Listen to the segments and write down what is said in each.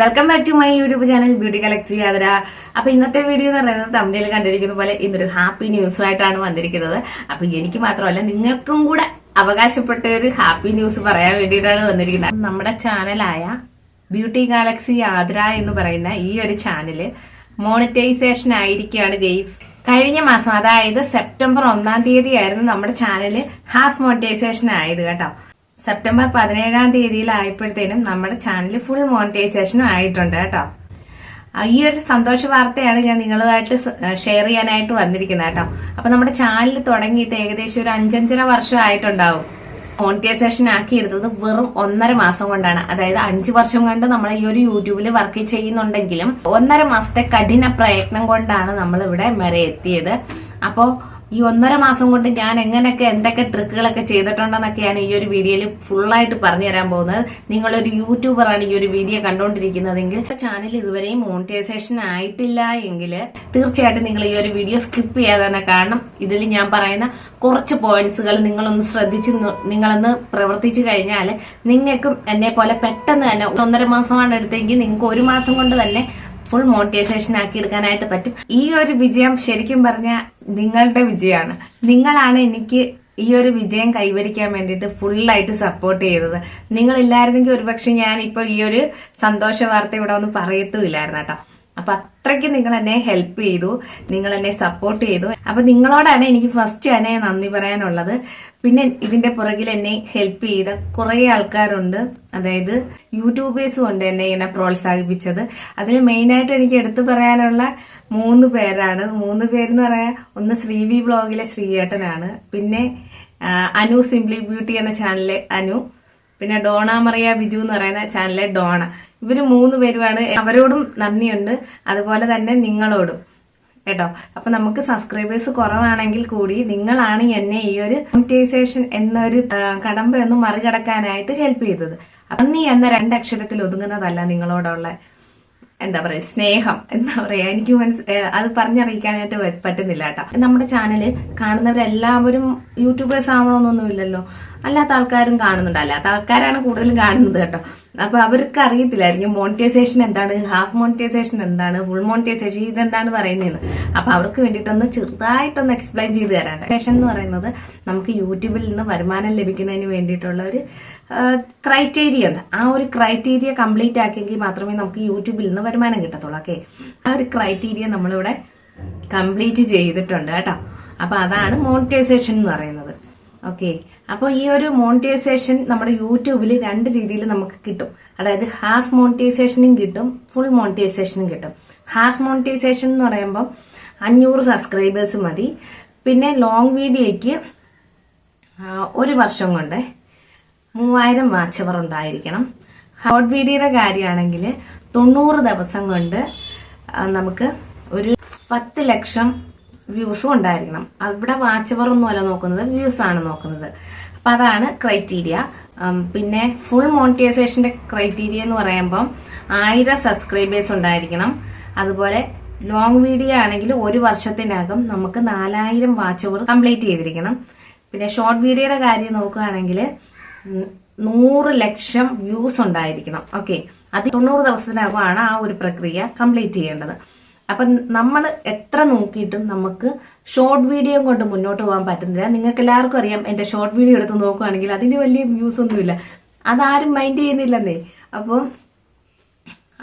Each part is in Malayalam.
Welcome back to my YouTube channel beauty collect യാത്ര അപ്പൊ ഇന്നത്തെ വീഡിയോ എന്ന് പറയുന്നത് തമിഴിൽ കണ്ടിരിക്കുന്ന പോലെ ഇന്നൊരു ഹാപ്പി ന്യൂസുമായിട്ടാണ് വന്നിരിക്കുന്നത്. അപ്പൊ എനിക്ക് മാത്രമല്ല നിങ്ങൾക്കും കൂടെ അവകാശപ്പെട്ട ഒരു ഹാപ്പി ന്യൂസ് പറയാൻ വേണ്ടിയിട്ടാണ് വന്നിരിക്കുന്നത്. നമ്മുടെ ചാനലായ ബ്യൂട്ടി ഗാലക്സി യാത്ര എന്ന് പറയുന്ന ഈ ഒരു ചാനൽ മോണിറ്റൈസേഷൻ ആയിരിക്കുകയാണ് ഗെയ്സ് കഴിഞ്ഞ മാസം അതായത് സെപ്റ്റംബർ ഒന്നാം തീയതി ആയിരുന്നു നമ്മുടെ ചാനൽ ഹാഫ് മോണിറ്റൈസേഷൻ ആയത് കേട്ടോ. സെപ്റ്റംബർ പതിനേഴാം തീയതിയിലായപ്പോഴത്തേനും നമ്മുടെ ചാനൽ ഫുൾ മോണിറ്റൈസേഷനും ആയിട്ടുണ്ട് കേട്ടോ. ഈ ഒരു സന്തോഷ വാർത്തയാണ് ഞാൻ നിങ്ങളുമായിട്ട് ഷെയർ ചെയ്യാനായിട്ട് വന്നിരിക്കുന്നത് കേട്ടോ. അപ്പൊ നമ്മുടെ ചാനൽ തുടങ്ങിയിട്ട് ഏകദേശം ഒരു അഞ്ചഞ്ചര വർഷം ആയിട്ടുണ്ടാവും. മോണിറ്റൈസേഷൻ ആക്കി എടുത്തത് വെറും ഒന്നര മാസം കൊണ്ടാണ്. അതായത് അഞ്ചു വർഷം കൊണ്ട് നമ്മൾ ഈ ഒരു യൂട്യൂബിൽ വർക്ക് ചെയ്യുന്നുണ്ടെങ്കിലും ഒന്നര മാസത്തെ കഠിന പ്രയത്നം കൊണ്ടാണ് നമ്മൾ ഇവിടെ വരെ എത്തിയത്. അപ്പോ ഈ ഒന്നര മാസം കൊണ്ട് ഞാൻ എങ്ങനെയൊക്കെ എന്തൊക്കെ ട്രിക്കുകളൊക്കെ ചെയ്തിട്ടുണ്ടെന്നൊക്കെയാണ് ഈ ഒരു വീഡിയോയിൽ ഫുള്ളായിട്ട് പറഞ്ഞു തരാൻ പോകുന്നത്. നിങ്ങളൊരു യൂട്യൂബറാണ് ഈ ഒരു വീഡിയോ കണ്ടുകൊണ്ടിരിക്കുന്നതെങ്കിൽ ചാനൽ ഇതുവരെയും മോണിറ്റൈസേഷൻ ആയിട്ടില്ല എങ്കിൽ തീർച്ചയായിട്ടും നിങ്ങൾ ഈ ഒരു വീഡിയോ സ്കിപ്പ് ചെയ്യാതെ തന്നെ കാരണം ഇതിൽ ഞാൻ പറയുന്ന കുറച്ച് പോയിന്റ്സുകൾ നിങ്ങളൊന്ന് ശ്രദ്ധിച്ച് നിങ്ങളൊന്ന് പ്രവർത്തിച്ചു കഴിഞ്ഞാൽ നിങ്ങൾക്കും എന്നെ പോലെ പെട്ടെന്ന് തന്നെ ഒന്നര മാസമാണ് എടുത്തെങ്കിൽ നിങ്ങൾക്ക് ഒരു മാസം കൊണ്ട് തന്നെ ഫുൾ മോണിറ്റൈസേഷൻ ആക്കി എടുക്കാനായിട്ട് പറ്റും. ഈ ഒരു വിജയം ശരിക്കും പറഞ്ഞാൽ നിങ്ങളുടെ വിജയമാണ്. നിങ്ങളാണ് എനിക്ക് ഈ ഒരു വിജയം കൈവരിക്കാൻ വേണ്ടിയിട്ട് ഫുള്ളായിട്ട് സപ്പോർട്ട് ചെയ്തത്. നിങ്ങളില്ലായിരുന്നെങ്കിൽ ഒരുപക്ഷെ ഞാൻ ഇപ്പൊ ഈ ഒരു സന്തോഷ വാർത്ത ഇവിടെ ഒന്നും പറയത്തുമില്ലായിരുന്നു കേട്ടോ. അപ്പൊ അത്രയ്ക്ക് നിങ്ങൾ എന്നെ ഹെൽപ്പ് ചെയ്തു നിങ്ങൾ എന്നെ സപ്പോർട്ട് ചെയ്തു. അപ്പൊ നിങ്ങളോടാണ് എനിക്ക് ഫസ്റ്റ് എന്നെ നന്ദി പറയാനുള്ളത്. പിന്നെ ഇതിന്റെ പുറകിൽ എന്നെ ഹെൽപ്പ് ചെയ്ത കുറെ ആൾക്കാരുണ്ട്. അതായത് യൂട്യൂബേഴ്സും ഉണ്ട് എന്നെ ഇങ്ങനെ പ്രോത്സാഹിപ്പിച്ചത്. അതിൽ മെയിനായിട്ട് എനിക്ക് എടുത്തു പറയാനുള്ള മൂന്ന് പേരാണ്. മൂന്ന് പേരെന്ന് പറയാൻ ഒന്ന് ശ്രീവി ബ്ലോഗിലെ ശ്രീയേട്ടനാണ്. പിന്നെ അനു സിംപ്ലി ബ്യൂട്ടി എന്ന ചാനലിലെ അനു. പിന്നെ ഡോണ മറിയ ബിജു എന്ന് പറയുന്ന ചാനലിലെ ഡോണ. ഇവർ മൂന്ന് പേരുമാണ്. അവരോടും നന്ദിയുണ്ട്. അതുപോലെ തന്നെ നിങ്ങളോടും. കേട്ടോ? അപ്പൊ നമുക്ക് സബ്സ്ക്രൈബേഴ്സ് കുറവാണെങ്കിൽ കൂടി നിങ്ങളാണ് എന്നെ ഈ ഒരു മോണിറ്റൈസേഷൻ എന്നൊരു കടമ്പയൊന്നും മറികടക്കാനായിട്ട് ഹെൽപ്പ് ചെയ്തത്. നന്ദി എന്ന രണ്ടക്ഷരത്തിൽ ഒതുങ്ങുന്നതല്ല നിങ്ങളോടുള്ള എന്താ പറയാ സ്നേഹം. എന്താ പറയാ എനിക്ക് മനസ് ഏ, അത് പറഞ്ഞറിയിക്കാനായിട്ട് പറ്റുന്നില്ല കേട്ടോ. നമ്മുടെ ചാനൽ കാണുന്നവരെല്ലാവരും യൂട്യൂബേഴ്സ് ആവണമെന്നൊന്നുമില്ലല്ലോ അല്ലാത്ത ആൾക്കാരും കാണുന്നുണ്ട്. അല്ലാത്ത ആൾക്കാരാണ് കൂടുതലും കാണുന്നത് കേട്ടോ. അപ്പൊ അവർക്ക് അറിയത്തില്ലായിരിക്കും മോണിറ്റൈസേഷൻ എന്താണ്? ഹാഫ് മോണിറ്റൈസേഷൻ എന്താണ്? ഫുൾ മോണിറ്റൈസേഷൻ ഇതെന്താണ് പറയുന്നതെന്ന്. അപ്പൊ അവർക്ക് വേണ്ടിയിട്ടൊന്ന് ചെറുതായിട്ടൊന്ന് എക്സ്പ്ലെയിൻ ചെയ്ത് തരാണ്ട് മോണിറ്റൈസേഷൻ എന്ന് പറയുന്നത് നമുക്ക് യൂട്യൂബിൽ നിന്ന് വരുമാനം ലഭിക്കുന്നതിന് വേണ്ടിയിട്ടുള്ള ഒരു ക്രൈറ്റീരിയ ഉണ്ട്. ആ ഒരു ക്രൈറ്റീരിയ കംപ്ലീറ്റ് ആക്കിയെങ്കിൽ മാത്രമേ നമുക്ക് യൂട്യൂബിൽ നിന്ന് വരുമാനം കിട്ടത്തുള്ളൂ ഓക്കെ ആ ഒരു ക്രൈറ്റീരിയ നമ്മളിവിടെ കംപ്ലീറ്റ് ചെയ്തിട്ടുണ്ട് കേട്ടോ? അപ്പൊ അതാണ് മോണിറ്റൈസേഷൻ എന്ന് പറയുന്നത്. ഓക്കെ അപ്പോൾ ഈ ഒരു മോണിറ്റൈസേഷൻ നമ്മുടെ യൂട്യൂബിൽ രണ്ട് രീതിയിൽ നമുക്ക് കിട്ടും. അതായത് ഹാഫ് മോണിറ്റൈസേഷനും കിട്ടും ഫുൾ മോണിറ്റൈസേഷനും കിട്ടും. ഹാഫ് മോണിറ്റൈസേഷൻ എന്ന് പറയുമ്പോൾ അഞ്ഞൂറ് സബ്സ്ക്രൈബേഴ്സ് മതി. പിന്നെ ലോങ് വീഡിയോയ്ക്ക് ഒരു വർഷം കൊണ്ട് മൂവായിരം വാച്ച് അവർ ഉണ്ടായിരിക്കണം. ഷോർട്ട് വീഡിയോയുടെ കാര്യമാണെങ്കിൽ തൊണ്ണൂറ് ദിവസം കൊണ്ട് നമുക്ക് ഒരു പത്ത് ലക്ഷം വ്യൂസും ഉണ്ടായിരിക്കണം. അവിടെ വാച്ചവർ അവർ ഒന്നുമല്ല നോക്കുന്നത് വ്യൂസ് ആണ് നോക്കുന്നത്. അപ്പൊ അതാണ് ക്രൈറ്റീരിയ പിന്നെ ഫുൾ മോണിറ്റൈസേഷന്റെ ക്രൈറ്റീരിയ എന്ന് പറയുമ്പം ആയിരം സബ്സ്ക്രൈബേഴ്സ് ഉണ്ടായിരിക്കണം. അതുപോലെ ലോങ് വീഡിയോ ആണെങ്കിൽ ഒരു വർഷത്തിനകം നമുക്ക് നാലായിരം വാച്ചവർ കംപ്ലീറ്റ് ചെയ്തിരിക്കണം. പിന്നെ ഷോർട്ട് വീഡിയോയുടെ കാര്യം നോക്കുകയാണെങ്കിൽ നൂറ് ലക്ഷം വ്യൂസ് ഉണ്ടായിരിക്കണം. ഓക്കെ അത് തൊണ്ണൂറ് ദിവസത്തിനകമാണ് ആ ഒരു പ്രക്രിയ കംപ്ലീറ്റ് ചെയ്യേണ്ടത്. അപ്പൊ നമ്മൾ എത്ര നോക്കിയിട്ടും നമുക്ക് ഷോർട്ട് വീഡിയോ കൊണ്ട് മുന്നോട്ട് പോകാൻ പറ്റുന്നില്ല. നിങ്ങൾക്ക് എല്ലാവർക്കും അറിയാം എന്റെ ഷോർട്ട് വീഡിയോ എടുത്ത് നോക്കുകയാണെങ്കിൽ അതിന് വലിയ വ്യൂസ് ഒന്നുമില്ല. അതാരും മൈൻഡ് ചെയ്യുന്നില്ലെന്നേ. അപ്പം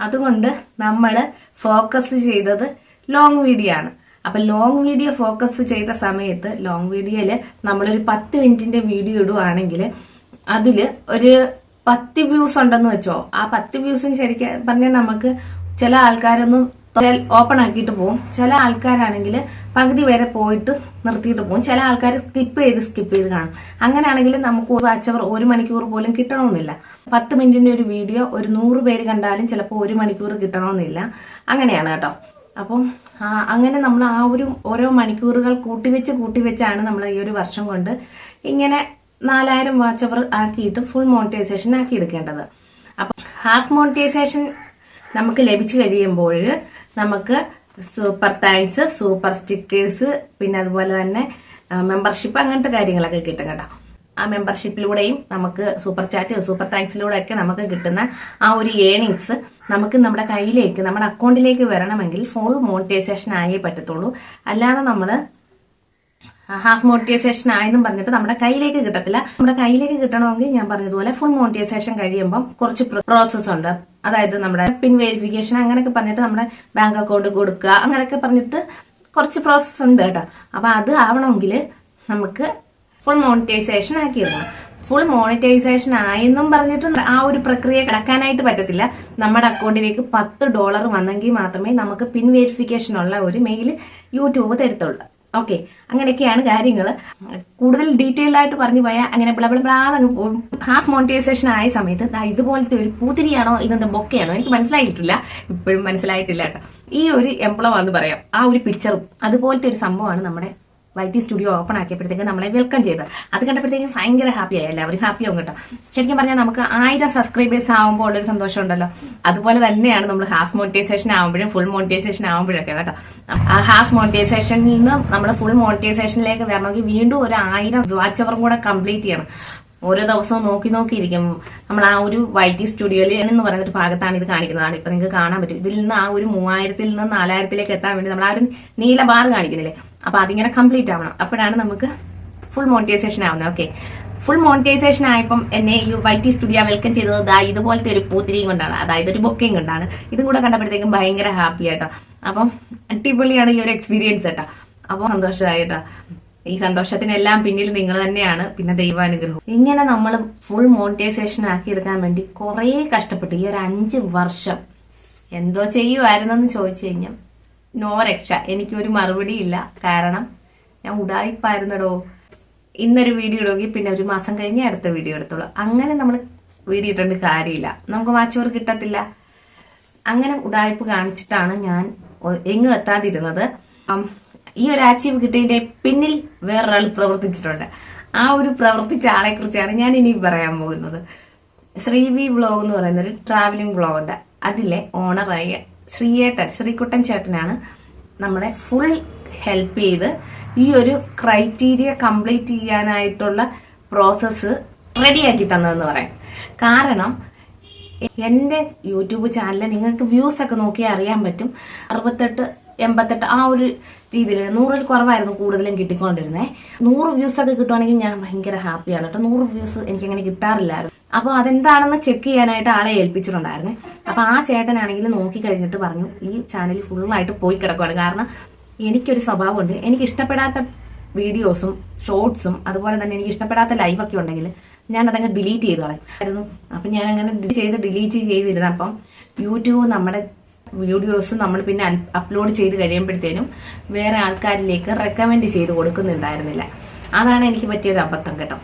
അതുകൊണ്ട് നമ്മൾ ഫോക്കസ് ചെയ്തത് ലോങ് വീഡിയോ ആണ്. അപ്പൊ ലോങ് വീഡിയോ ഫോക്കസ് ചെയ്ത സമയത്ത് ലോങ് വീഡിയോയിൽ നമ്മളൊരു പത്ത് മിനിറ്റിന്റെ വീഡിയോ ഇടുവാണെങ്കിൽ അതിൽ ഒരു പത്ത് വ്യൂസ് ഉണ്ടെന്ന് വെച്ചോ. ആ പത്ത് വ്യൂസും ശരിക്കും പറഞ്ഞാൽ നമുക്ക് ചില ആൾക്കാരൊന്നും ഓപ്പൺ ആക്കിയിട്ട് പോകും ചില ആൾക്കാരാണെങ്കിൽ പകുതി വരെ പോയിട്ട് നിർത്തിയിട്ട് പോകും ചില ആൾക്കാർ സ്കിപ്പ് ചെയ്ത് സ്കിപ്പ് ചെയ്ത് കാണും. അങ്ങനെയാണെങ്കിൽ നമുക്ക് ഒരു അച്ചവർ ഒരു മണിക്കൂർ പോലും കിട്ടണമെന്നില്ല. പത്ത് മിനിറ്റിന്റെ ഒരു വീഡിയോ ഒരു നൂറ് പേര് കണ്ടാലും ചിലപ്പോൾ ഒരു മണിക്കൂർ കിട്ടണമെന്നില്ല. അങ്ങനെയാണ് കേട്ടോ. അപ്പം അങ്ങനെ നമ്മൾ ആ ഒരു ഓരോ മണിക്കൂറുകൾ കൂട്ടിവെച്ച് കൂട്ടിവെച്ചാണ് നമ്മൾ ഈ ഒരു വർഷം കൊണ്ട് ഇങ്ങനെ നാലായിരം വാച്ചവർ ആക്കിയിട്ട് ഫുൾ മോണിറ്റൈസേഷൻ ആക്കി എടുക്കേണ്ടത്. അപ്പം ഹാഫ് മോണിറ്റൈസേഷൻ നമുക്ക് ലഭിച്ചു കഴിയുമ്പോൾ നമുക്ക് സൂപ്പർ താങ്ക്സ് സൂപ്പർ സ്റ്റിക്കേഴ്സ് പിന്നെ അതുപോലെ തന്നെ മെമ്പർഷിപ്പ് അങ്ങനത്തെ കാര്യങ്ങളൊക്കെ കിട്ടും കേട്ടോ. ആ മെമ്പർഷിപ്പിലൂടെയും നമുക്ക് സൂപ്പർ ചാറ്റ് സൂപ്പർ താങ്ക്സിലൂടെ ഒക്കെ നമുക്ക് കിട്ടുന്ന ആ ഒരു ഏണിങ്സ് നമുക്ക് നമ്മുടെ കയ്യിലേക്ക് നമ്മുടെ അക്കൗണ്ടിലേക്ക് വരണമെങ്കിൽ ഫുൾ മോണിറ്റൈസേഷൻ ആയേ പറ്റത്തുള്ളൂ. അല്ലാതെ നമ്മൾ ഹാഫ് മോണിറ്റൈസേഷൻ ആയെന്നും പറഞ്ഞിട്ട് നമ്മുടെ കയ്യിലേക്ക് കിട്ടത്തില്ല. നമ്മുടെ കയ്യിലേക്ക് കിട്ടണമെങ്കിൽ ഞാൻ പറഞ്ഞതുപോലെ ഫുൾ മോണിറ്റൈസേഷൻ കഴിയുമ്പം കുറച്ച് പ്രോസസ്സ് ഉണ്ട്. അതായത് നമ്മുടെ പിൻ വെരിഫിക്കേഷൻ അങ്ങനെയൊക്കെ പറഞ്ഞിട്ട് നമ്മുടെ ബാങ്ക് അക്കൗണ്ട് കൊടുക്കുക അങ്ങനെയൊക്കെ പറഞ്ഞിട്ട് കുറച്ച് പ്രോസസ്സ് ഉണ്ട് കേട്ടോ. അപ്പൊ അത് ആവണമെങ്കിൽ നമുക്ക് ഫുൾ മോണിറ്റൈസേഷൻ ആക്കിയിരുന്നു ഫുൾ മോണിറ്റൈസേഷൻ ആയെന്നും പറഞ്ഞിട്ട് ആ ഒരു പ്രക്രിയ കിടക്കാനായിട്ട് പറ്റത്തില്ല. നമ്മുടെ അക്കൗണ്ടിലേക്ക് പത്ത് ഡോളർ വന്നെങ്കിൽ മാത്രമേ നമുക്ക് പിൻ വെരിഫിക്കേഷൻ ഉള്ള ഒരു മെയിൽ യൂട്യൂബ് തരത്തുള്ളൂ. ഓക്കെ അങ്ങനെയൊക്കെയാണ് കാര്യങ്ങൾ കൂടുതൽ ഡീറ്റെയിൽ ആയിട്ട് പറഞ്ഞു പോയാൽ അങ്ങനെ ബ്ലബ്ലാന്ന് പോകും ഹാഫ് മോണിറ്റൈസേഷൻ ആയ സമയത്ത് ഇതുപോലത്തെ ഒരു പൂതിരിയാണോ ഇതെന്താ ബൊക്കയാണോ? എനിക്ക് മനസ്സിലായിട്ടില്ല. ഇപ്പോഴും മനസ്സിലായിട്ടില്ല കേട്ടോ. ഈ ഒരു എംപ്ലോ എന്ന് പറയാം ആ ഒരു പിക്ചറും അതുപോലത്തെ ഒരു സംഭവമാണ് നമ്മുടെ വൈറ്റി സ്റ്റുഡിയോ ഓപ്പൺ ആക്കിയപ്പോഴത്തേക്ക് നമ്മളെ വെൽക്കം ചെയ്ത്. അത് കണ്ടപ്പോഴത്തേക്കും ഭയങ്കര ഹാപ്പി ആയി. എല്ലാവരും ഹാപ്പി ആവും കേട്ടോ. ശരിക്കും പറഞ്ഞാൽ നമുക്ക് ആയിരം സബ്സ്ക്രൈബേഴ്സ് ആകുമ്പോൾ ഉള്ളൊരു സന്തോഷം ഉണ്ടല്ലോ അതുപോലെ തന്നെയാണ് നമ്മൾ ഹാഫ് മോണിറ്റൈസേഷൻ ആകുമ്പോഴും ഫുൾ മോണിറ്റൈസേഷൻ ആകുമ്പോഴൊക്കെ കേട്ടോ. ആ ഹാഫ് മോണിറ്റൈസേഷനിൽ നിന്ന് നമ്മൾ ഫുൾ മോണിറ്റൈസേഷനിലേക്ക് വരണമെങ്കിൽ വീണ്ടും ഒരു ആയിരം വാച്ച് അവറും കൂടെ കംപ്ലീറ്റ് ചെയ്യണം. ഓരോ ദിവസവും നോക്കി നോക്കിയിരിക്കും നമ്മൾ ആ ഒരു വൈറ്റി സ്റ്റുഡിയോയിൽ എന്ന് പറയുന്ന ഒരു ഭാഗത്താണ് ഇത് കാണിക്കുന്നതാണ്. ഇപ്പൊ നിങ്ങൾക്ക് കാണാൻ പറ്റും. ഇതിൽ നിന്ന് ആ ഒരു മൂവായിരത്തിൽ നിന്ന് നാലായിരത്തിലേക്ക് എത്താൻ വേണ്ടി നമ്മൾ ആ ഒരു നീല ബാർ കാണിക്കുന്നില്ലേ? അപ്പൊ അതിങ്ങനെ കംപ്ലീറ്റ് ആവണം. അപ്പോഴാണ് നമുക്ക് ഫുൾ മോണിറ്റൈസേഷൻ ആവുന്നത്. ഓക്കെ ഫുൾ മോണിറ്റൈസേഷൻ ആയപ്പം എന്നെ ഈ വൈറ്റി സ്റ്റുഡിയോ വെൽക്കം ചെയ്തത് ദാ ഇതുപോലത്തെ ഒരു പൂത്തിരിയും കൊണ്ടാണ്. അതായത് ഒരു ബൊക്കയും കൊണ്ടാണ്. ഇതും കൂടെ കണ്ടപ്പോഴത്തേക്കും ഭയങ്കര ഹാപ്പി ആയിട്ടോ അപ്പം അടിപൊളിയാണ് ഈ ഒരു എക്സ്പീരിയൻസ് കേട്ടോ അപ്പോൾ സന്തോഷമായിട്ടോ ഈ സന്തോഷത്തിനെല്ലാം പിന്നിൽ നിങ്ങൾ തന്നെയാണ്. പിന്നെ ദൈവാനുഗ്രഹം. ഇങ്ങനെ നമ്മൾ ഫുൾ മോണിറ്റൈസേഷൻ ആക്കി എടുക്കാൻ വേണ്ടി കുറേ കഷ്ടപ്പെട്ടു ഈ ഒരു അഞ്ച് വർഷം എന്തോ ചെയ്യുമായിരുന്നെന്ന് ചോദിച്ചു കഴിഞ്ഞാൽ നോ രക്ഷ. എനിക്കൊരു മറുപടി ഇല്ല. കാരണം ഞാൻ ഉടായിപ്പായിരുന്നടോ. ഇന്നൊരു വീഡിയോ ഇടുമെങ്കിൽ പിന്നെ ഒരു മാസം കഴിഞ്ഞ് അടുത്ത വീഡിയോ എടുത്തോളൂ അങ്ങനെ നമ്മൾ വീഡിയോ ഇട്ടേണ്ട കാര്യമില്ല. നമുക്ക് വാച്ചവർ കിട്ടത്തില്ല. അങ്ങനെ ഉടായ്പ് കാണിച്ചിട്ടാണ് ഞാൻ എങ്ങും എത്താതിരുന്നത്. ഈ ഒരു അച്ചീവ് കിട്ടിയതിന്റെ പിന്നിൽ വേറൊരാൾ പ്രവർത്തിച്ചിട്ടുണ്ട്. ആ ഒരു പ്രവർത്തിച്ച ആളെ കുറിച്ചാണ് ഞാൻ ഇനി പറയാൻ പോകുന്നത്. ശ്രീവി വ്ലോഗ് എന്ന് പറയുന്ന ഒരു ട്രാവലിംഗ് വ്ലോഗ് ഉണ്ട്. അതിലെ ഓണറായ ശ്രീയേട്ടൻ ശ്രീകുട്ടൻ ചേട്ടനാണ് നമ്മളെ ഫുൾ ഹെൽപ്പ് ചെയ്ത് ഈ ഒരു ക്രൈറ്റീരിയ കംപ്ലീറ്റ് ചെയ്യാനായിട്ടുള്ള പ്രോസസ്സ് റെഡിയാക്കി തന്നതെന്ന് പറയാം. കാരണം എന്റെ യൂട്യൂബ് ചാനലിൽ നിങ്ങൾക്ക് വ്യൂസ് ഒക്കെ നോക്കിയാൽ അറിയാൻ പറ്റും. അറുപത്തെട്ട് എൺപത്തെട്ട് ആ ഒരു രീതിയിൽ നൂറിൽ കുറവായിരുന്നു കൂടുതലും കിട്ടിക്കൊണ്ടിരുന്നത് നൂറ് വ്യൂസ് ഒക്കെ കിട്ടുവാണെങ്കിൽ ഞാൻ ഭയങ്കര ഹാപ്പിയാണ് കേട്ടോ. നൂറ് വ്യൂസ് എനിക്ക് അങ്ങനെ കിട്ടാറില്ലായിരുന്നു. അപ്പോൾ അതെന്താണെന്ന് ചെക്ക് ചെയ്യാനായിട്ട് ആളെ ഏൽപ്പിച്ചിട്ടുണ്ടായിരുന്നു. അപ്പൊ ആ ചേട്ടനാണെങ്കിൽ നോക്കി കഴിഞ്ഞിട്ട് പറഞ്ഞു ഈ ചാനൽ ഫുള്ളായിട്ട് പോയി കിടക്കുവാണ്. കാരണം എനിക്കൊരു സ്വഭാവമുണ്ട്. എനിക്ക് ഇഷ്ടപ്പെടാത്ത വീഡിയോസും ഷോർട്സും അതുപോലെ തന്നെ എനിക്ക് ഇഷ്ടപ്പെടാത്ത ലൈവൊക്കെ ഉണ്ടെങ്കിൽ ഞാൻ അതങ്ങ് ഡിലീറ്റ് ചെയ്ത് കളയും അപ്പം ഞാൻ അങ്ങനെ ചെയ്ത് ഡിലീറ്റ് ചെയ്തിരുന്നപ്പം യൂട്യൂബ് നമ്മുടെ വീഡിയോസ് നമ്മൾ പിന്നെ അപ്ലോഡ് ചെയ്ത് കഴിയുമ്പോഴത്തേനും വേറെ ആൾക്കാരിലേക്ക് റെക്കമെൻഡ് ചെയ്ത് കൊടുക്കുന്നുണ്ടായിരുന്നില്ല. അതാണ് എനിക്ക് പറ്റിയൊരു അബദ്ധം കേട്ടോ.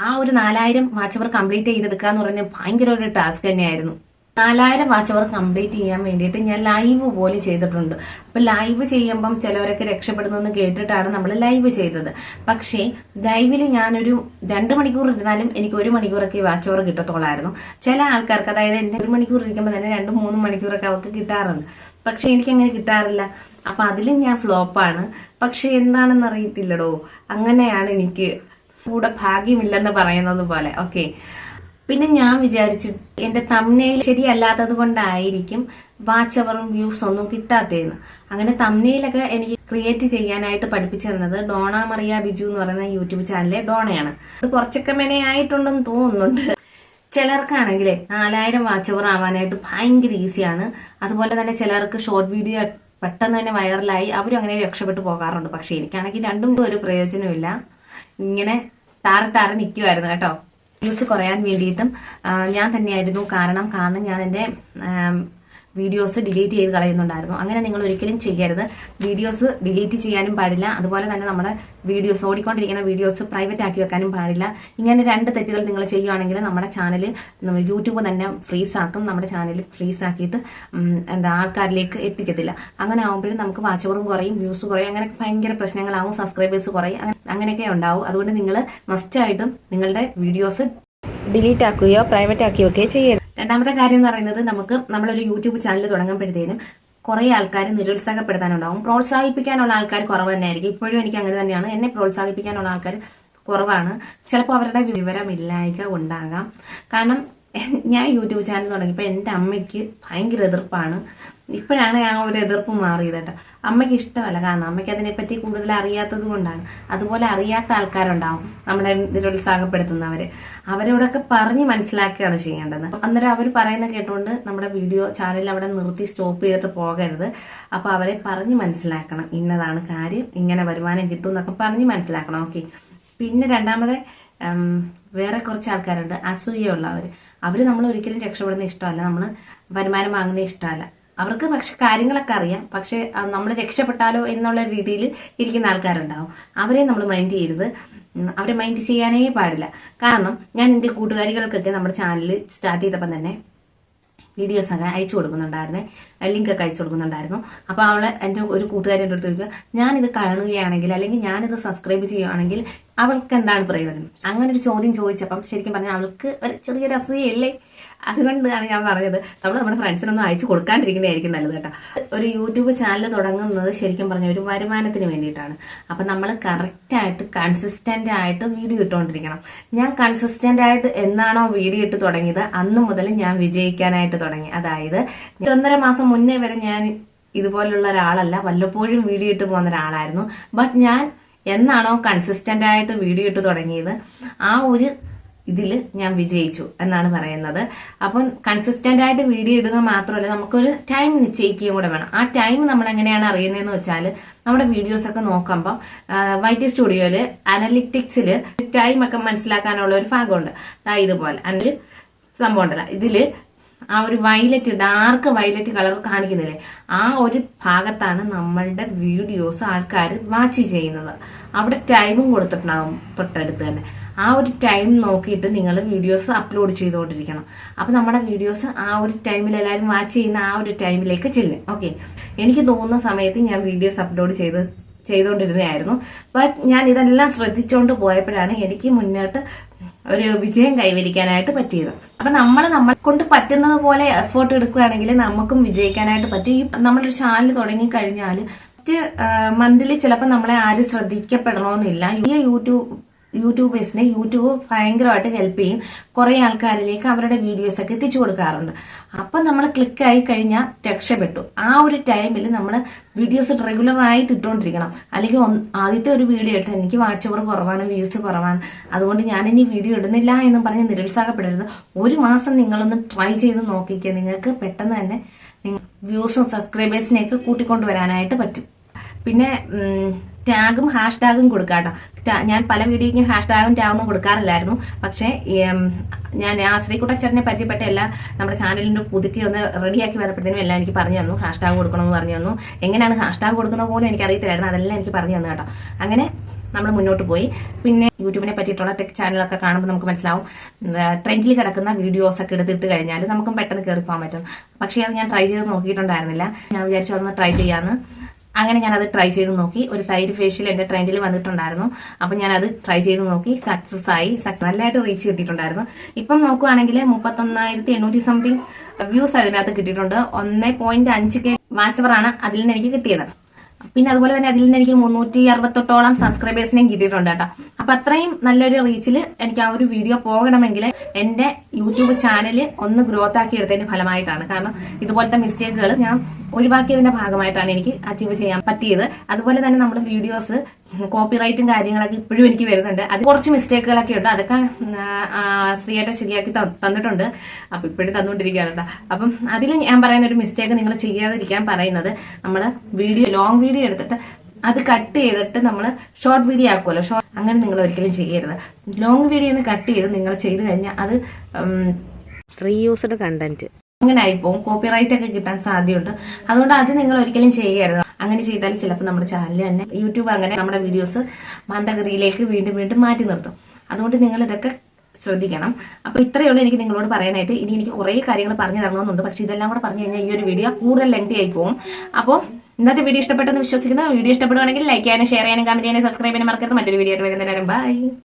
ആ ഒരു നാലായിരം വാച്ച് അവർ കംപ്ലീറ്റ് ചെയ്തെടുക്കുക എന്ന് പറഞ്ഞാൽ ഭയങ്കര ഒരു ടാസ്ക് തന്നെയായിരുന്നു. നാലായിരം വാച്ച് അവർ കംപ്ലീറ്റ് ചെയ്യാൻ വേണ്ടിയിട്ട് ഞാൻ ലൈവ് പോലും ചെയ്തിട്ടുണ്ട്. അപ്പൊ ലൈവ് ചെയ്യുമ്പം ചിലവരൊക്കെ രക്ഷപ്പെടുന്നെന്ന് കേട്ടിട്ടാണ് നമ്മൾ ലൈവ് ചെയ്തത്. പക്ഷേ ലൈവിൽ ഞാനൊരു രണ്ട് മണിക്കൂർ ഇരുന്നാലും എനിക്ക് ഒരു മണിക്കൂറൊക്കെ വാച്ച് അവർ കിട്ടത്തോളായിരുന്നു. ചില ആൾക്കാർക്ക് അതായത് എന്റെ ഒരു മണിക്കൂർ ഇരിക്കുമ്പോൾ തന്നെ രണ്ടും മൂന്നും മണിക്കൂറൊക്കെ അവർക്ക് കിട്ടാറുണ്ട്. പക്ഷെ എനിക്ക് അങ്ങനെ കിട്ടാറില്ല. അപ്പൊ അതിലും ഞാൻ ഫ്ലോപ്പാണ്. പക്ഷെ എന്താണെന്ന് അറിയത്തില്ലടോ. അങ്ങനെയാണ് എനിക്ക് കൂടെ ഭാഗ്യമില്ലെന്ന് പറയുന്നത് പോലെ. ഓക്കെ. പിന്നെ ഞാൻ വിചാരിച്ചു എന്റെ തമ്നയിൽ ശരിയല്ലാത്തത് കൊണ്ടായിരിക്കും വാച്ച് അവറും വ്യൂസ് ഒന്നും കിട്ടാത്തതെന്ന് അങ്ങനെ തമ്നയിലൊക്കെ എനിക്ക് ക്രിയേറ്റ് ചെയ്യാനായിട്ട് പഠിപ്പിച്ചു തന്നത് ഡോണ മറിയ ബിജു എന്ന് പറയുന്ന യൂട്യൂബ് ചാനലിലെ ഡോണയാണ്. അത് കുറച്ചൊക്കെ മെനയായിട്ടുണ്ടെന്ന് തോന്നുന്നുണ്ട്. ചിലർക്കാണെങ്കിലേ നാലായിരം വാച്ച് അവർ ആവാനായിട്ട് ഭയങ്കര ഈസിയാണ് അതുപോലെ തന്നെ ചിലർക്ക് ഷോർട്ട് വീഡിയോ പെട്ടെന്ന് തന്നെ വൈറലായി അവരും അങ്ങനെ രക്ഷപ്പെട്ടു പോകാറുണ്ട്. പക്ഷെ എനിക്കാണെങ്കിൽ രണ്ടും ഒരു പ്രയോജനമില്ല ഇങ്ങനെ താറി താറി നിൽക്കുമായിരുന്നു കേട്ടോ. വ്യൂസ് കുറയാൻ വേണ്ടിയിട്ടും ഞാൻ തന്നെയായിരുന്നു കാരണം കാരണം ഞാൻ എന്റെ വീഡിയോസ് ഡിലീറ്റ് ചെയ്ത് കളയുന്നുണ്ടായിരുന്നു. അങ്ങനെ നിങ്ങൾ ഒരിക്കലും ചെയ്യരുത്. വീഡിയോസ് ഡിലീറ്റ് ചെയ്യാനും പാടില്ല. അതുപോലെ തന്നെ നമ്മുടെ വീഡിയോസ് ഓടിക്കൊണ്ടിരിക്കുന്ന വീഡിയോസ് പ്രൈവറ്റ് ആക്കി വെക്കാനും പാടില്ല. ഇങ്ങനെ രണ്ട് തെറ്റുകൾ നിങ്ങൾ ചെയ്യുകയാണെങ്കിൽ നമ്മുടെ ചാനൽ യൂട്യൂബ് തന്നെ ഫ്രീസ് ആക്കും നമ്മുടെ ചാനൽ ഫ്രീസ് ആക്കിയിട്ട് എന്താ ആൾക്കാരിലേക്ക് എത്തിക്കത്തില്ല. അങ്ങനെ ആകുമ്പോഴും നമുക്ക് വാച്ചവറും കുറയും വ്യൂസ് കുറയും. അങ്ങനെ ഭയങ്കര പ്രശ്നങ്ങളാവും. സബ്സ്ക്രൈബേഴ്സ് കുറയും. അങ്ങനെയൊക്കെ ഉണ്ടാവും. അതുകൊണ്ട് നിങ്ങൾ മസ്റ്റ് മസ്റ്റായിട്ടും നിങ്ങളുടെ വീഡിയോസ് ഡിലീറ്റ് ആക്കുകയോ പ്രൈവറ്റ് ആക്കുകയോ ഒക്കെ ചെയ്യരുത്. രണ്ടാമത്തെ കാര്യം എന്ന് പറയുന്നത് നമുക്ക് നമ്മളൊരു യൂട്യൂബ് ചാനൽ തുടങ്ങുമ്പോഴത്തേനും കുറെ ആൾക്കാർ നിരുത്സാഹപ്പെടുത്താനുണ്ടാവും. പ്രോത്സാഹിപ്പിക്കാനുള്ള ആൾക്കാർ കുറവ് തന്നെയായിരിക്കും. ഇപ്പോഴും എനിക്ക് അങ്ങനെ തന്നെയാണ്. എന്നെ പ്രോത്സാഹിപ്പിക്കാനുള്ള ആൾക്കാർ കുറവാണ്. ചിലപ്പോൾ അവരുടെ വിവരമില്ലായ്ക ഉണ്ടാകാം. കാരണം ഞാൻ യൂട്യൂബ് ചാനൽ തുടങ്ങിയപ്പോൾ എന്റെ അമ്മയ്ക്ക് ഭയങ്കര എതിർപ്പാണ്. ഇപ്പോഴാണ് ഞാൻ ഒരു എതിർപ്പ് മാറിയത് കേട്ടോ. അമ്മയ്ക്ക് ഇഷ്ടമല്ല. കാരണം അമ്മയ്ക്ക് അതിനെപ്പറ്റി കൂടുതൽ അറിയാത്തത് കൊണ്ടാണ്. അതുപോലെ അറിയാത്ത ആൾക്കാരുണ്ടാവും നമ്മളെ നിരുത്സാഹപ്പെടുത്തുന്നവര് അവരോടൊക്കെ പറഞ്ഞ് മനസ്സിലാക്കുകയാണ് ചെയ്യേണ്ടത്. അന്നേരം അവർ പറയുന്ന കേട്ടുകൊണ്ട് നമ്മുടെ വീഡിയോ ചാനൽ അവിടെ നിർത്തി സ്റ്റോപ്പ് ചെയ്തിട്ട് പോകരുത്. അപ്പൊ അവരെ പറഞ്ഞ് മനസ്സിലാക്കണം. ഇന്നതാണ് കാര്യം. ഇങ്ങനെ വരുമാനം കിട്ടും എന്നൊക്കെ പറഞ്ഞ് മനസ്സിലാക്കണം. ഓക്കെ. പിന്നെ രണ്ടാമത് വേറെ കുറച്ച് ആൾക്കാരുണ്ട്. അസൂയുള്ളവർ അവർ നമ്മൾ ഒരിക്കലും രക്ഷപ്പെടുന്ന ഇഷ്ടമല്ല. നമ്മൾ വരുമാനം വാങ്ങുന്ന ഇഷ്ടമല്ല. അവർക്ക് പക്ഷെ കാര്യങ്ങളൊക്കെ അറിയാം. പക്ഷെ നമ്മൾ രക്ഷപ്പെട്ടാലോ എന്നുള്ള രീതിയിൽ ഇരിക്കുന്ന ആൾക്കാരുണ്ടാവും. അവരെ നമ്മൾ മൈൻഡ് ചെയ്യരുത്. അവരെ മൈൻഡ് ചെയ്യാനേ പാടില്ല. കാരണം ഞാൻ എന്റെ കൂട്ടുകാരികൾക്കൊക്കെ നമ്മുടെ ചാനൽ സ്റ്റാർട്ട് ചെയ്തപ്പം തന്നെ വീഡിയോസ് അങ്ങനെ അയച്ചു കൊടുക്കുന്നുണ്ടായിരുന്നേ. ലിങ്കൊക്കെ അയച്ചു കൊടുക്കുന്നുണ്ടായിരുന്നു. അപ്പോൾ അവൾ എന്റെ ഒരു കൂട്ടുകാരി എന്റെ അടുത്ത് ചോദിക്കുക ഞാനിത് കാണുകയാണെങ്കിൽ അല്ലെങ്കിൽ ഞാനിത് സബ്സ്ക്രൈബ് ചെയ്യുകയാണെങ്കിൽ അവൾക്ക് എന്താണ് പ്രയോജനം? അങ്ങനെ ഒരു ചോദ്യം ചോദിച്ചപ്പം ശരിക്കും പറഞ്ഞാൽ അവൾക്ക് ഒരു ചെറിയൊരു അസൂയല്ലേ അതുകൊണ്ടാണ് ഞാൻ പറഞ്ഞത്. നമ്മൾ നമ്മുടെ ഫ്രണ്ട്സിനൊന്നും അയച്ചു കൊടുക്കാണ്ടിരിക്കുന്നതായിരിക്കും നല്ലത് കേട്ടോ. ഒരു യൂട്യൂബ് ചാനൽ തുടങ്ങുന്നത് ശരിക്കും പറഞ്ഞ ഒരു വരുമാനത്തിന് വേണ്ടിയിട്ടാണ്. അപ്പം നമ്മൾ കറക്റ്റായിട്ട് കൺസിസ്റ്റന്റ് ആയിട്ട് വീഡിയോ ഇട്ടുകൊണ്ടിരിക്കണം ഞാൻ കൺസിസ്റ്റന്റ് ആയിട്ട് എന്നാണോ വീഡിയോ ഇട്ട് തുടങ്ങിയത്? അന്ന് മുതൽ ഞാൻ വിജയിക്കാനായിട്ട് തുടങ്ങി. അതായത് ഒന്നര മാസം മുന്നേ വരെ ഞാൻ ഇതുപോലുള്ള ഒരാളല്ല. വല്ലപ്പോഴും വീഡിയോ ഇട്ട് പോകുന്ന ഒരാളായിരുന്നു ബട്ട് ഞാൻ എന്നാണോ കൺസിസ്റ്റന്റ് ആയിട്ട് വീഡിയോ ഇട്ട് തുടങ്ങിയത്? ആ ഒരു ഇതിൽ ഞാൻ വിജയിച്ചു എന്നാണ് പറയുന്നത്. അപ്പം കൺസിസ്റ്റന്റ് ആയിട്ട് വീഡിയോ ഇടുക മാത്രമല്ല നമുക്കൊരു ടൈം നിശ്ചയിക്കുകയും കൂടെ വേണം. ആ ടൈം നമ്മൾ എങ്ങനെയാണ് അറിയുന്നതെന്ന് വെച്ചാൽ നമ്മുടെ വീഡിയോസ് ഒക്കെ നോക്കുമ്പോൾ വൈറ്റ് സ്റ്റുഡിയോയിൽ അനലിറ്റിക്സിൽ ടൈം ഒക്കെ മനസ്സിലാക്കാനുള്ള ഒരു ഭാഗമുണ്ട്. ഇതുപോലെ. അതിൽ സംഭവം ഉണ്ടല്ലോ. ഇതിൽ ആ ഒരു വയലറ്റ് ഡാർക്ക് വയലറ്റ് കളർ കാണിക്കുന്നില്ലേ ആ ഒരു ഭാഗത്താണ് നമ്മളുടെ വീഡിയോസ് ആൾക്കാർ വാച്ച് ചെയ്യുന്നത്. അവിടെ ടൈമും കൊടുത്തിട്ടുണ്ടാവും തൊട്ടടുത്ത് തന്നെ. ആ ഒരു ടൈം നോക്കിയിട്ട് നിങ്ങൾ വീഡിയോസ് അപ്ലോഡ് ചെയ്തുകൊണ്ടിരിക്കണം. അപ്പൊ നമ്മുടെ വീഡിയോസ് ആ ഒരു ടൈമിൽ എല്ലാവരും വാച്ച് ചെയ്യുന്ന ആ ഒരു ടൈമിലേക്ക് ചെല്ലും. ഓക്കെ എനിക്ക് തോന്നുന്ന സമയത്ത് ഞാൻ വീഡിയോസ് അപ്ലോഡ് ചെയ്ത് ചെയ്തുകൊണ്ടിരുന്നതായിരുന്നു. ബട്ട് ഞാൻ ഇതെല്ലാം ശ്രദ്ധിച്ചുകൊണ്ട് പോയപ്പോഴാണ് എനിക്ക് മുന്നോട്ട് ഒരു വിജയം കൈവരിക്കാനായിട്ട് പറ്റിയത്. അപ്പൊ നമ്മൾ നമ്മളെ കൊണ്ട് പറ്റുന്നത് പോലെ എഫേർട്ട് എടുക്കുകയാണെങ്കിൽ നമുക്കും വിജയിക്കാനായിട്ട് പറ്റും. ഈ നമ്മളൊരു ചാനൽ തുടങ്ങി കഴിഞ്ഞാൽ മന്തിൽ ചിലപ്പോൾ നമ്മളെ ആരും ശ്രദ്ധിക്കപ്പെടണമെന്നില്ല ഈ യൂട്യൂബ് യൂട്യൂബേഴ്സിനെ യൂട്യൂബ് ഭയങ്കരമായിട്ട് ഹെൽപ്പ് ചെയ്യും. കുറെ ആൾക്കാരിലേക്ക് അവരുടെ വീഡിയോസ് ഒക്കെ എത്തിച്ചു കൊടുക്കാറുണ്ട്. അപ്പം നമ്മൾ ക്ലിക്ക് ആയി കഴിഞ്ഞാൽ രക്ഷപ്പെട്ടു. ആ ഒരു ടൈമിൽ നമ്മൾ വീഡിയോസ് റെഗുലർ ആയിട്ട് ഇട്ടുകൊണ്ടിരിക്കണം അല്ലെങ്കിൽ ആദ്യത്തെ ഒരു വീഡിയോ ഇട്ട് എനിക്ക് വാച്ച് അവർ കുറവാണ് വ്യൂസ് കുറവാണ്. അതുകൊണ്ട് ഞാൻ ഇനി വീഡിയോ ഇടുന്നില്ല എന്ന് പറഞ്ഞ് നിരുത്സാഹപ്പെടരുത്. ഒരു മാസം നിങ്ങളൊന്ന് ട്രൈ ചെയ്ത് നോക്കിക്കുക നിങ്ങൾക്ക് പെട്ടെന്ന് തന്നെ വ്യൂസും സബ്സ്ക്രൈബേഴ്സിനെയൊക്കെ കൂട്ടിക്കൊണ്ടുവരാനായിട്ട് പറ്റും. പിന്നെ ടാഗും ഹാഷ് ടാഗും കൊടുക്കാട്ടോ. കേട്ടോ ഞാൻ പല വീഡിയോയ്ക്കും ഹാഷ് ടാഗും ടാഗൊന്നും കൊടുക്കാറില്ലായിരുന്നു. പക്ഷേ ഞാൻ ആ ശ്രീകുട്ടച്ചറിനെ പരിചയപ്പെട്ട എല്ലാ നമ്മുടെ ചാനലിന്റെ പുതുക്കി ഒന്ന് റെഡിയാക്കി വന്നപ്പോഴത്തേനും എല്ലാം എനിക്ക് പറഞ്ഞു തന്നു. ഹാഷ് ടാഗ് കൊടുക്കണമെന്ന് പറഞ്ഞു തന്നു. എങ്ങനെയാണ് ഹാഷ് ടാഗ് കൊടുക്കുന്നത് പോലും എനിക്ക് അറിയത്തില്ലായിരുന്നു അതെല്ലാം എനിക്ക് പറഞ്ഞു തന്നു കേട്ടോ. അങ്ങനെ നമ്മൾ മുന്നോട്ട് പോയി. പിന്നെ യൂട്യൂബിനെ പറ്റിയിട്ടുള്ള ടെക് ചാനലൊക്കെ കാണുമ്പോൾ നമുക്ക് മനസ്സിലാവും. ട്രെൻഡിൽ കിടക്കുന്ന വീഡിയോസ് ഒക്കെ എടുത്തിട്ട് കഴിഞ്ഞാൽ നമുക്കും പെട്ടെന്ന് കയറി പോകാൻ പറ്റും. പക്ഷേ അത് ഞാൻ ട്രൈ ചെയ്ത് നോക്കിയിട്ടുണ്ടായിരുന്നില്ല. ഞാൻ വിചാരിച്ചു അതൊന്ന് ട്രൈ ചെയ്യാന്ന്. അങ്ങനെ ഞാൻ അത് ട്രൈ ചെയ്ത് നോക്കി. ഒരു തൈര് ഫേഷ്യൽ എന്റെ ട്രെൻഡിൽ വന്നിട്ടുണ്ടായിരുന്നു. അപ്പൊ ഞാൻ അത് ട്രൈ ചെയ്ത് നോക്കി. സക്സസ് ആയി. സക്സസ് നല്ലതായിട്ട് റീച്ച് കിട്ടിയിട്ടുണ്ടായിരുന്നു. ഇപ്പം നോക്കുവാണെങ്കിൽ മുപ്പത്തൊന്നായിരത്തി എണ്ണൂറ്റി സംതിങ് വ്യൂസ് അതിനകത്ത് കിട്ടിയിട്ടുണ്ട്. ഒന്ന് പോയിന്റ് അഞ്ച് കെ വാച്ചവറാണ് അതിൽ നിന്ന് എനിക്ക് കിട്ടിയത്. പിന്നെ അതുപോലെ തന്നെ അതിൽ നിന്ന് എനിക്ക് മുന്നൂറ്റി അറുപത്തെട്ടോളം സബ്സ്ക്രൈബേഴ്സിനെയും കിട്ടിയിട്ടുണ്ട് കേട്ടോ. അപ്പൊ അത്രയും നല്ലൊരു റീച്ചിൽ എനിക്ക് ആ ഒരു വീഡിയോ പോകണമെങ്കിൽ എന്റെ യൂട്യൂബ് ചാനൽ ഒന്ന് ഗ്രോത്ത് ആക്കി എടുത്തതിന്റെ ഫലമായിട്ടാണ്. കാരണം ഇതുപോലത്തെ മിസ്റ്റേക്കുകൾ ഞാൻ ഒഴിവാക്കിയതിന്റെ ഭാഗമായിട്ടാണ് എനിക്ക് അച്ചീവ് ചെയ്യാൻ പറ്റിയത്. അതുപോലെ തന്നെ നമ്മുടെ വീഡിയോസ് കോപ്പിറൈറ്റും കാര്യങ്ങളൊക്കെ ഇപ്പോഴും എനിക്ക് വരുന്നുണ്ട്. അത് കുറച്ച് മിസ്റ്റേക്കുകളൊക്കെ ഉണ്ട്. അതൊക്കെ ശ്രീയേട്ടൻ ശരിയാക്കി തന്നിട്ടുണ്ട്. അപ്പം ഇപ്പോഴും തന്നുകൊണ്ടിരിക്കുകയാണ് കേട്ടോ അപ്പം അതിൽ ഞാൻ പറയുന്ന ഒരു മിസ്റ്റേക്ക് നിങ്ങൾ ചെയ്യാതിരിക്കാൻ പറയുന്നത് നമ്മൾ വീഡിയോ ലോങ് വീഡിയോ എടുത്തിട്ട് അത് കട്ട് ചെയ്തിട്ട് നമ്മൾ ഷോർട്ട് വീഡിയോ ആക്കുമല്ലോ. ഷോർട്ട് അങ്ങനെ നിങ്ങൾ ഒരിക്കലും ചെയ്യരുത്. ലോങ് വീഡിയോ ഒന്ന് കട്ട് ചെയ്ത് നിങ്ങൾ ചെയ്ത് കഴിഞ്ഞാൽ അത് റീയൂസ്ഡ് കണ്ടന്റ് അങ്ങനെ ആയിപ്പോവും കോപ്പിറൈറ്റ് ഒക്കെ കിട്ടാൻ സാധ്യതയുണ്ട്. അതുകൊണ്ട് അത് നിങ്ങൾ ഒരിക്കലും ചെയ്യരുത്. അങ്ങനെ ചെയ്താൽ ചിലപ്പോൾ നമ്മുടെ ചാനൽ തന്നെ യൂട്യൂബ് അങ്ങനെ നമ്മുടെ വീഡിയോസ് മന്ദഗതിയിലേക്ക് വീണ്ടും വീണ്ടും മാറ്റി നിർത്തും. അതുകൊണ്ട് നിങ്ങൾ ഇതൊക്കെ ശ്രദ്ധിക്കണം. അപ്പൊ ഇത്രയേ ഉള്ളൂ എനിക്ക് നിങ്ങളോട് പറയാനായിട്ട്. ഇനി എനിക്ക് കുറെ കാര്യങ്ങൾ പറഞ്ഞു തരണമെന്നുണ്ട്. പക്ഷെ ഇതെല്ലാം കൂടെ പറഞ്ഞു കഴിഞ്ഞാൽ ഈ ഒരു വീഡിയോ കൂടുതൽ ലെങ്തി ആയി പോകും. അപ്പോൾ ഇന്നത്തെ വീഡിയോ ഇഷ്ടപ്പെട്ടെന്ന് വിശ്വസിക്കുന്നു. വീഡിയോ ഇഷ്ടപ്പെടുകയാണെങ്കിൽ ലൈക്ക് ചെയ്യാനും ഷെയർ ചെയ്യാനും കമന്റ് ചെയ്യാനും സബ്സ്ക്രൈബ് ചെയ്യാനും മറക്കരുത്. മറ്റൊരു വീഡിയോ ആയിട്ട് വരുന്നതിനും ബൈ